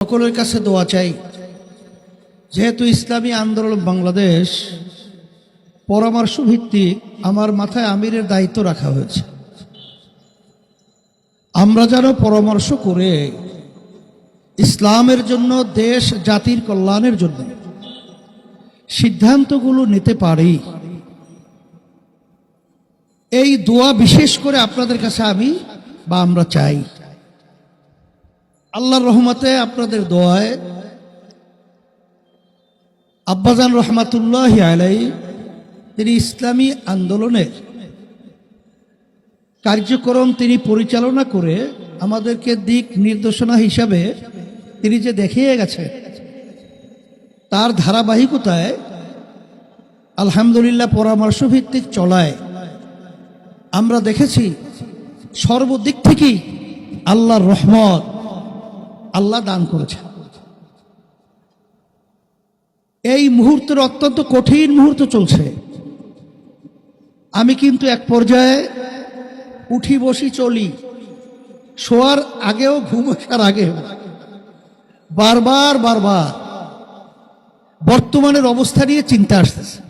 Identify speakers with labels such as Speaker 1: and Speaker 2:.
Speaker 1: সকলের কাছে দোয়া চাই। যেহেতু ইসলামী আন্দোলন বাংলাদেশ পরামর্শ ভিত্তিক আমার মাথায় আমিরের দায়িত্ব রাখা হয়েছে। আমরা যেন পরামর্শ করে ইসলামের জন্য, দেশ, জাতির কল্যাণের জন্য সিদ্ধান্তগুলো নিতে পারি। এই দোয়া বিশেষ করে আপনাদের কাছে আমি বা আমরা চাই। আল্লাহর রহমতে আপনাদের দোয়ায় আব্বাজান রহমাতুল্লাহ আলাই তিনি ইসলামী আন্দোলনের কার্যক্রম তিনি পরিচালনা করে আমাদেরকে দিক নির্দেশনা হিসাবে তিনি যে দেখিয়ে গেছে তার ধারাবাহিকতায় আলহামদুলিল্লাহ পরামর্শ ভিত্তিক চলায় আমরা দেখেছি সর্বদিক থেকেই আল্লাহর রহমত আল্লাহ দান করেছে এই মুহূর্তের অত্যন্ত কঠিন মুহূর্ত চলছে। আমি কিন্তু এক পর্যায়ে উঠি বসি চলি। শোয়ার আগেও ঘুম আসার আগেও বারবার বারবার। বর্তমানের অবস্থা নিয়ে চিন্তা আসতেছে।